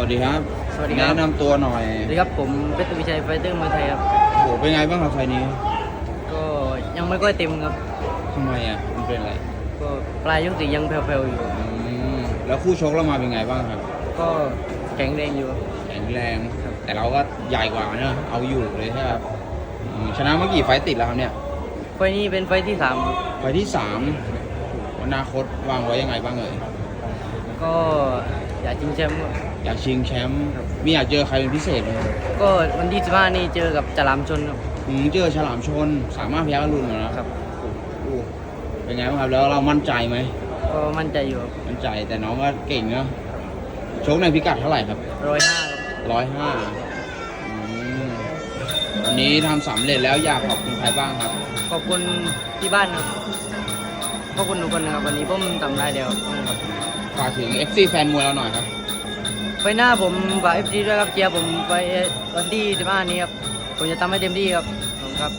วัสดีครับสวัสดีครับ แนะนำตัวหน่อยสวัสดีครับผมเพชรวิชัยไฟเตอร์มวยไทยครับโหเป็นไงบ้างครับไฟล์นี้ก็ยังไม่ค่อยเต็มครับ ทำไมอะมันเป็นอะไรก็ปลายยกสี่ยังแผ่วๆอยู่ อืมแล้วคู่ชกเรามาเป็นไงบ้างครับ ก็แข็งแรงอยู่ครับ แข็งแรงแต่เราก็ใหญ่กว่าเนอะเอาอยู่เลยใช่ไหมครับอืมชนะเมื่อกี่ไฟล์ติดแล้วครับเนี่ยไฟล์นี้เป็นไฟล์ที่สามครับไฟล์ที่สามอนาคตวางไว้ยังไงบ้างเอ่ยก็อยากชิงแชมป์ครับ อยากชิงแชมป์ครับ มีอยากเจอใครเป็นพิเศษไหมก็วันที่สิบห้านี่เจอกับจรามชนครับ อืมเจอฉลามชนสามารถพยักอรุณเหรอนะครับ โอ้โหเป็นไงบ้างครับแล้วเรามั่นใจไหมก็มั่นใจอยู่มั่นใจแต่น้องก็เก่งเนอะชกในพิกัดเท่าไหร่ครับ ร้อยห้าครับ ร้อยห้าวันนี้ทำสำเร็จแล้วอยากขอบคุณใครบ้างครับ ขอบคุณที่บ้านครับขอบคุณทุกคนนะครับวันนี้ผมทำได้แล้วครับ ฝากถึง FC แฟนมวยเราหน่อยครับ ไฟล์หน้าผมฝากเอฟซีด้วยครับเชียร์ผมไปวันที่สิบห้านี้ครับ ผมจะทำให้เต็มที่ครับขอบคุณครับ